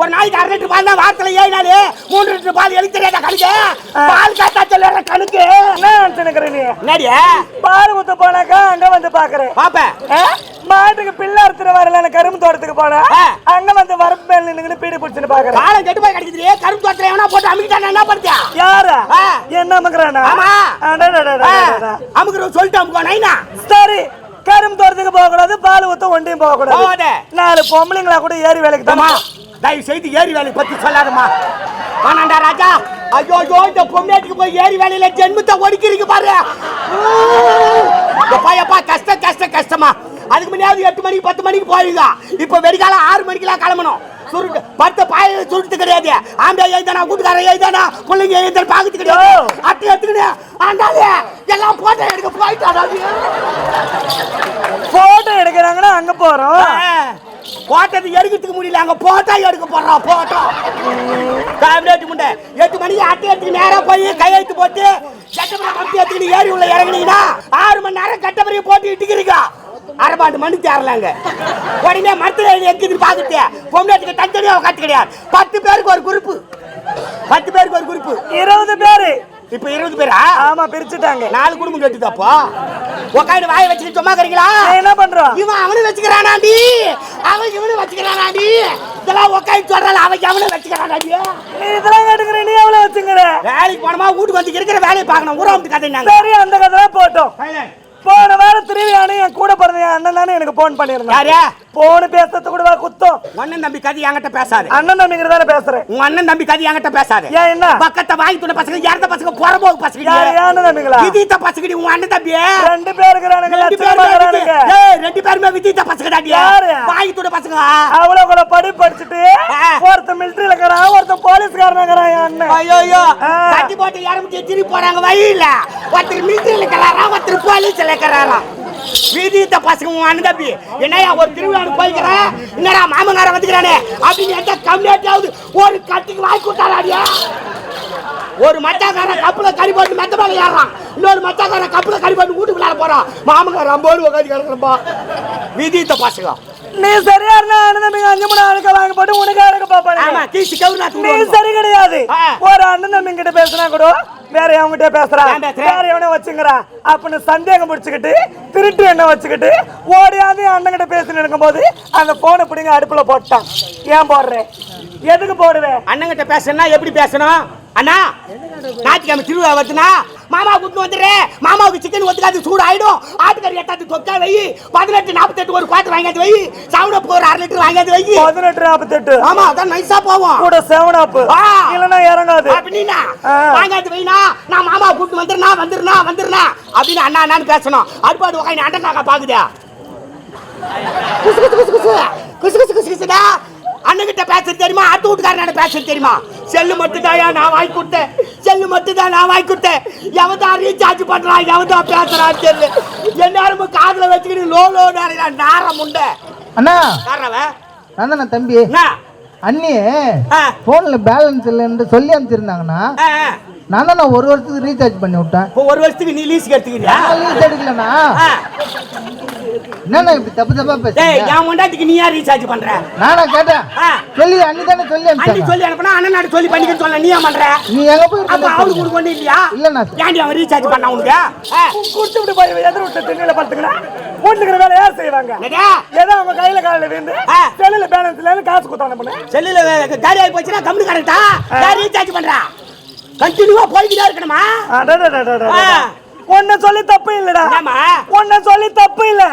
ஒரு நாளைக்கு அரை லிட்டர் பால் தான் வாரத்துல ஏழு நாள். மூணு லிட்டர் பால் எனக்கு தெரியாத கணக்கு? பால் காத்தா சொல்லுற கணக்கு. என்னடிய பால் ஊத்த போனாக்கா அங்க வந்து பாக்குறேன். பாப்ப? மாட்டுக்கு பிள்ளை அறுத்துற வரல கரும்பு தோட்டத்துக்கு போனேன். அங்க வந்து வரப்பு மேல நின்னு பீடி பிடிச்சுன்னு பாக்குறேன். காலம் கெட்டு போய் கிடைக்குது கரும்பு தோட்டத்துல எவனா போட்டு அமுக்கிட்டான் என்ன பண்ணியா யாரா. என்ன அமுக்குறானா? ஆமா. சொல்லிட்டு அமுக்கோ நைனா? சரி. கரும்பு தோட்டத்துக்கு போக கூடாது பால் ஊத்த ஒண்டியும் போக கூடாது. நாலு பொம்பளைங்களா கூட ஏறி வேலைக்கு தான் தயவு செய்து ஏரி வேலையை பத்தி சொல்லாதம்மா. வேணாண்டா ராஜா ஐயோ ஐயோ இந்த பொம்மையாட்டுக்கு போய் ஏரி வேலையில ஜென்மத்தை ஒடுக்கிறீங்க பாரு. எப்பா எப்பா கஷ்டம் கஷ்டம் கஷ்டமா. அதுக்கு முன்னாடி எட்டு மணிக்கு பத்து மணிக்கு போயிருங்க இப்போ வெடிக்காலம் ஆறு மணிக்கெல்லாம் கிளம்பணும். சுருட்டு பத்து பாயில சுருட்டு கிடையாது. ஆம்பளை எழுதானா வீட்டுக்காரன் எழுதானா பிள்ளைங்க எழுதான பாக்குறது கிடையாது. அட்டை எடுத்துக்கினேன் ஆண்டாலே எல்லாம் போட்டோ எடுக்க போயிட்டாடா போட்டோ எடுக்கிறாங்கன்னா அங்க போறோம். போட்டது எடுக்கிறதுக்கு முடியல. அங்க போட்டோ எடுக்க போடுறோம் போட்டோ காமிரேட்டு முண்டை எட்டு மணிக்கு அட்டை எடுத்துக்கு நேரா போய் கையெழுத்து போட்டு சட்டமன்ற கம்பி எடுத்துக்கிட்டு ஏறி உள்ள இறங்குனீங்கன்னா ஆறு மணி நேரம் கட்டப்பறையை போட்டு இட்டுக்கிறீங்க அரைபாண்டு மணி தேரலாங்க. உடனே மரத்துல எங்கிட்டு பாத்துட்டு பொம்மையாட்டுக்கு தனித்தனியாக கட்டு கிடையாது. பத்து பேருக்கு ஒரு குரூப்பு பத்து பேருக்கு ஒரு குரூப்பு இருபது பேரு. இப்போ இருபது பேரா? ஆமா பிரிச்சுட்டாங்க. நாலு குடும்பம் கட்டுதாப்போ? உட்காந்து வாயை வச்சுக்கிட்டு சும்மா இருக்கிறீங்களா? நான் என்ன பண்றோம்? இவன் அவனு வச்சுக்கிறானாண்டி அவன் இவனு வச்சுக்கிறானாண்டி இதெல்லாம் உட்காந்து சொல்றாள் அவன் அவனு வச்சுக்கிறானாண்டி நீ? இதெல்லாம் கேட்டுக்கிற நீ எவ்வளவு வச்சுங்கிற வேலைக்கு போனோமா வீட்டுக்கு வந்து இருக்கிற வேலையை பார்க்கணும். ஊரா வந்து கதை சரி அந்த கதை போட்டோம். போன வாரம் திருவிழானு என் கூட பிறந்த என் அண்ணன் தானே எனக்கு போன் பண்ணியிருந்தேன். யாரா? போன் பேசுறது கூட வா குத்தம்? அண்ணன் தம்பி கதை என்கிட்ட பேசாது. அண்ணன் தம்பிங்கிற தானே பேசுறேன். உங்க அண்ணன் தம்பி கதை என்கிட்ட பேசாது. ஏன் என்ன? பக்கத்தை வாங்கி துணை பசங்க யார்த பசங்க புறம்போக்கு பசங்க யார் தம்பிங்களா? விதித்த பசங்க உங்க அண்ணன் தம்பி. ரெண்டு பேர் இருக்கிறானுங்க ரெண்டு விதி- ஏய், ரெண்டு பேருமே விதித்த பசங்க தாண்டி. யாரு? வாங்கி துணை பசங்க அவ்வளவு கூட படி படிச்சுட்டு ஆ. ஒருத்தன் மிலிட்டரியில இருக்கிறான் ஒருத்தன் போலீஸ்காரன் இருக்கிறான் என் அண்ணன். ஐயோ ஐயோ. கட்டி போட்டு யாரும் திருப்பி போறாங்க வழியில ஒருத்தர் மிலிட்டரியில் இருக்கிறாரா ஒருத்தர் போலீஸ்ல இருக்கிறாரா? வீதித்த பசங்க தம்பி. என்னையா ஒரு திருவிழாவுக்கு போய்க்கிறேன் என்னடா மாமங்கார வந்துக்கிறானே? அப்படின்னு எந்த கம்மியாட்டியாவது ஒரு கட்டிக்கு வாங்கி கொடுத்தாராடியா ஒரு மச்சாக்காரன் கப்புல கறி போட்டு மெத்த மேல ஏறான் இன்னொரு மச்சாக்காரன் கப்புல கறி போட்டு வீட்டுக்குள்ளார போறான். மாமங்கார அம்போடு உட்காந்து கிடக்குறப்பா. வீதித்த பசங்க. நீ சரியா இருந்தா அண்ணன் அஞ்சு மணி அழுக்க வாங்க போட்டு உனக்கு அழுக்க ஆமா பாப்பாங்க கீசி கவுனா நீ சரி கிடையாது. ஒரு அண்ணன் தம்பி கிட்ட பேசினா கூட வேற எவங்கிட்ட பேசுறா? வேற எவனே வச்சுங்கிறா. அப்படின்னு சந்தேகம் பிடிச்சுக்கிட்டு திருட்டு என்ன வச்சுக்கிட்டு ஓடியாந்து அண்ணன் கிட்ட பேசின்னு இருக்கும்போது அந்த போனை பிடிங்க அடுப்புல போட்டான். ஏன் போடுறேன் எதுக்கு போடுவேன் அண்ணங்கிட்ட பேசணும்னா எப்படி பேசணும்? அண்ணா ஞாயிற்றுக்கிழமை திருவிழா வருதுன்னா மாமா கூட்டு வந்துடுறேன் மாமாவுக்கு சிக்கன் ஒத்துக்காது சூடு ஆயிடும் ஆட்டுக்கறி எட்டாத்து தொக்கா வை. பதினெட்டு நாற்பத்தெட்டு ஒரு குவாட்டர் வாங்கியாந்து வை. சவுடப்பு ஒரு அரை லிட்டர் வாங்கியாந்து வை. பதினெட்டு நாற்பத்தெட்டு ஆமா அதான் நைஸா போவோம் கூட செவன் அப் ஆ. இல்லைன்னா இறங்காது. அப்படின்னா ஆ. வாங்கியாந்து வைனா நான் மாமா கூட்டு வந்துருனா வந்துருனா வந்துருனா அப்படின்னு அண்ணா அண்ணான்னு பேசணும். அடுப்பாடு உட்காந்து அண்ணன் காக்கா பாக்குதா. குசு குசு குசு குசு. குசு குசு குசு குசுடா. அண்ணன்கிட்ட பேசுறது தெரியுமா? அடுத்த வீட்டுக்காரன் பேசுறது தெரியுமா? செல்லு மட்டும் நான் வாங்கி கொடுத்தேன். செல்லு மட்டும் தான் நான் வாங்கி கொடுத்தேன். எவன் தான் ரீசார்ஜ் பண்றான் எவன் தான் பேசுறான்னு தெரியல. எல்லாரும் காதுல வச்சுக்கிட்டு லோ லோ நார முண்டை. அண்ணா. நான் தம்பி. என்ன அண்ணி போன்ல பேலன்ஸ் இல்லைன்னு சொல்லி அனுப்பிச்சிருந்தாங்கண்ணா நான் தான் ஒரு வருஷத்துக்கு ரீசார்ஜ் பண்ணி விட்டேன். இப்போ ஒரு வருஷத்துக்கு நீ லீஸுக்கு எடுத்துக்கிறியா ரீசார்ஜ் எடுக்கலண்ணா ஆ. என்னண்ணா இப்படி தப்பு தப்பா டேய் பேசுறீங்க என் முண்டாட்டிக்கு நீ யார் ரீசார்ஜ் பண்ற? நானா கேட்டேன். ஆ. சொல்லி அண்ணி தானே சொல்லி அண்ணி அனுப்பிச்சாங்க சொல்லி அனுப்புனா அண்ணன் நாடு சொல்லி பண்ணிக்க சொல்ல நீ ஏன் பண்ற? நீ எங்க போய் அப்ப அவனுக்கு உனக்கு ஒண்ணு இல்லையா? இல்லண்ணா. ஏன்டி அவன் ரீசார்ஜ் பண்ண உனக்கு. குடுத்து விட்டு போய் எதிர் விட்டு திண்ணில படுத்துக்கினா வீட்டுக்கிற வேலை யார் செய்வாங்க? ஏதோ அவங்க கையில காலில் விழுந்து. செல்லுல பேலன்ஸ்ல இருந்து காசு கொடுத்தாங்க பண்ணு செல்லுல ஆகி போச்சுன்னா கம்முனு கரெக்டா யார் ரீசார்ஜ் பண்றா? கண்டினியூவா போய்கிட்டே இருக்கணுமா ஆ. உன்னை சொல்லி தப்பு இல்லடா என்னம்மா? உன்னை சொல்லி தப்பு இல்ல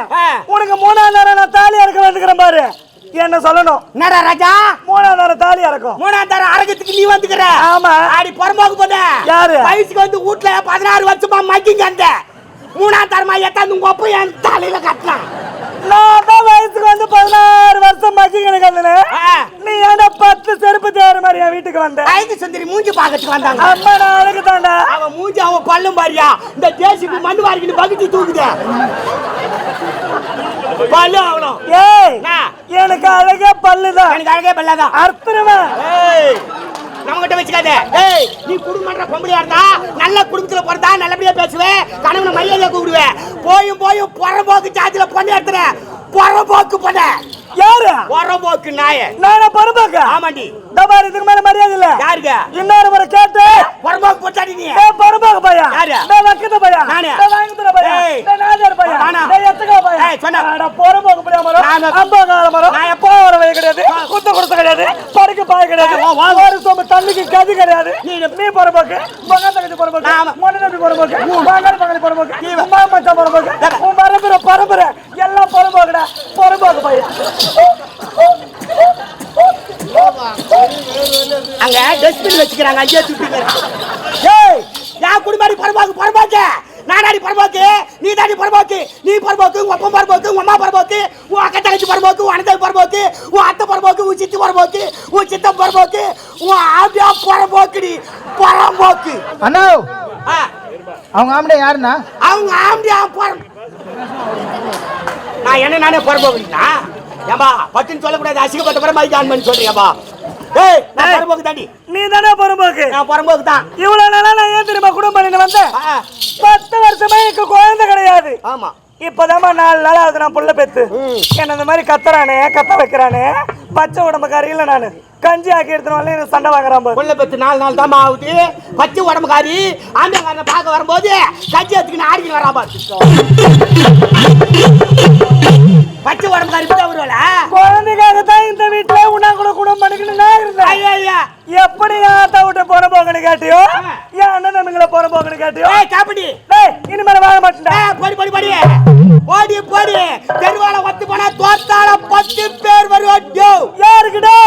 உனக்கு மூணாவது நேரம் நான் தாலி அறக்க வந்துக்கிறேன் பாரு என்ன சொல்லணும் என்னடா ராஜா மூணாவது நேரம் தாலி அறக்கும் மூணாம் தர அரங்கத்துக்கு நீ வந்துக்கிற ஆமா. ஆடி புறம்போக்கு போத யாரு? வயசுக்கு வந்து வீட்டுல பதினாறு வருஷமா மக்கிங்க அந்த மூணாம் தரமா எத்தாந்து உங்க ஒப்ப என் தலையில கட்டலாம் நான் தான் வயசுக்கு வந்து பதினாறு வருஷம் ஆ. நீ ஏன்டா பத்து செருப்பு தேற மாதிரி என் வீட்டுக்கு வந்த? ஐந்து சுந்தரி மூஞ்சி பாக்கத்துக்கு வந்தாங்க. அம்மா அழகு தாண்டா அவன் மூஞ்சி அவன் பல்லும் பாரியா? இந்த ஜேசிபி மண்ணு வாரிக்கிட்டு பகுதி தூக்குது. பல்லு அவனும் ஏய்? எனக்கு அழகே பல்லுதான். எனக்கு அழகே பல்லாதான். அர்த்தமா ஏய். நம்மகிட்ட வச்சுக்காத. ஏய் நீ குடும்பன்ற பொம்பளையா இருந்தா நல்ல குடும்பத்துல பிறந்தா நல்லபடியா பேசுவேன். கணவனை மரியாதையா கூப்பிடுவேன். போயும் போயும் புறம்போக்கு சாத்தில பொண்ணு எடுத்துற புறம்போக்கு பண்ண. யாரு? புறம்போக்கு நாய நானே பரபாக்க ஆமாண்டி. மாதிரி இதுக்கு மேல மரியாதை இல்ல. யாருங்க? இன்னொரு முறை புறம்போக்கு போட்டாடி நீ? டேய் பரபாக்க பையா? யாரு? டேய் வக்கத்த பையா? நானு. டேய் வாங்கித்துற பையா. டேய் நாஜர் பையா? நானா? எத்தகா பையா? சொன்னா. அட பரபாக்க பையா மரம் நானு. அம்பாகால மரம். நான் எப்போ வர வை கிடையாது. குத்த கொடுத்த கிடையாது. படுக்க பாய் கிடையாது. ஏய், வா, வா. ஒரு சொம்பு தண்ணிக்கு கதி கிடையாது. நீ நீ பரபாக்க. பங்கா தங்கச்சி ஆமா. மொன்ன தம்பி பரபாக்க. பங்காளி பங்காளி பரபாக்க. நீ உமா மச்சான் பரபாக்க. உன் பரம்பரை பரம்பரை எல்லாம் பரபாக்கடா. பரபாக்க பையா? அங்க டஸ்ட்பின் வச்சுக்கிறாங்க. அங்கேயே துப்பிங்க ஏய் நான் குடும்பாடி பரம்போக்கு பரம்போக்கு நானாடி பரம்போக்கு நீ தாடி பரம்போக்கு நீ பரம்போக்கு உங்க அப்பா பரம்போக்கு உங்க அம்மா பரம்போக்கு உன் அக்கா தங்கச்சி பரம்போக்கு உன் அண்ணன் பரம்போக்கு உன் அத்தை பரம்போக்கு உன் சித்தி பரம்போக்கு உன் சித்தம் பரம்போக்கு உன் ஆபியா பரம்போக்குடி பரம்போக்கு அண்ணா ஆ, அவங்க ஆம்பளை யாருண்ணா? அவங்க ஆம்பியா பரம் நான் என்ன நானே பரம்போக்குனா ஏம்பா பட்டுன்னு சொல்லக்கூடாது அசிங்கப்பட்ட மைக் ஆன் பண்ணி சொல்றியாப்பா? ஏய் நான். பரம்போக்கு தாண்டி. நீ தானே பரபாக்கு நான் பரம்போக்கு தான். இவ்வளவு நாளா நான் ஏன் தெரியுமா குடும்பம் பண்ணிட்டு வந்தேன்? பத்து வருஷமா எனக்கு குழந்தை கிடையாது. ஆமா. இப்பதாம்மா நாலு நாள் ஆகுது நான் புள்ள பெத்து. என்ன இந்த மாதிரி கத்துறானே கத்த வைக்கிறானே? பச்சை உடம்புக்காரி இல்ல நானு. கஞ்சி ஆக்கி எடுத்துனால எனக்கு சண்டை வாங்குறான் புள்ள பெத்து நாலு நாள் தான் ஆகுது. பச்சை உடம்புக்காரி ஆம்பியங்காரனை பார்க்க வரும்போது கஞ்சி எடுத்துக்கின்னு ஆடிக்கிட்டு வரா பாரு. பச்சை உடம்புக்காரி இப்படி வருவாள? குழந்தைக்காக தான் இந்த வீட்டுல உன்னா கூட குடும்பம் பண்ணிக்கணும் நான் இருந்தேன். ஐயா ஐயா. எப்படி ஆத்தா விட்டு போற போகணும் கேட்டியோ? என் அண்ணன் தம்பிங்களை போற போகணும் கேட்டியோ? ஏய் காப்படி டேய் இனிமேல மாட்டேன்டா. ஏய் போடி போடி போடி. போடி போடி. தெருவால ஒத்து போனா தோத்தால பத்து பேர் வருவாடியோ யாருக்கிட்டோ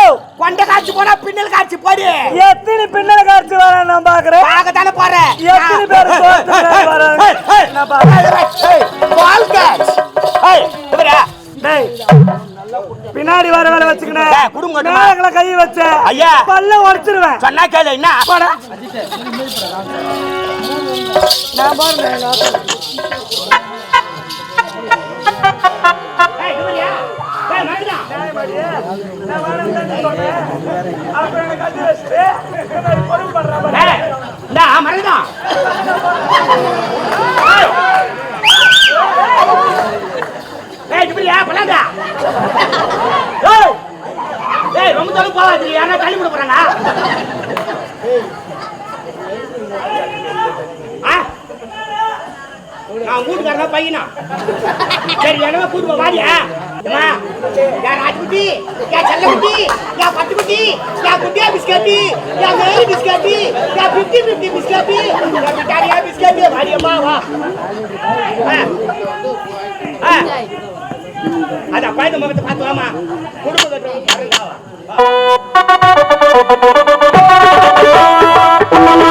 கொண்ட காட்சி போனா பின்னல் காட்சி போடி. எத்தனை பின்னல காட்சி வர நான் பாக்குறேன் பார்க்க தானே போறேன் எத்தனை பேர்? நான் பாக்குறேன் டேய் பின்னாடி வர வேலை குடும்பம் கட்டுமா? மேலங்களை கை வச்ச ஐயா. பல்ல உடைச்சிருவேன். சொன்னா கேளு என்ன? போடா. நான் பாருங்க மறந்துதான். ஏய், ஏய், ரொம்ப தொலைவு போகாதீங்க. யாரா தள்ளி விட போறாங்க? நான் வீட்டுக்காரனா பையனா சரி என்ன கூட்டு போ வாடியா யா ராஜ்குட்டி யா செல்லகுட்டி யா பட்டுக்குட்டி யா குட்டியா பிஸ்கட்டி யா மேரி பிஸ்கட்டி யா பிப்டி பிப்டி பிஸ்கட்டி யா பிட்டாரியா பிஸ்கட்டி வாடி அம்மா வா ஆ. ஆ. அதான் குழந்தை முகத்தை பார்த்து வாமா குடும்பத்தை பாருங்க, வா.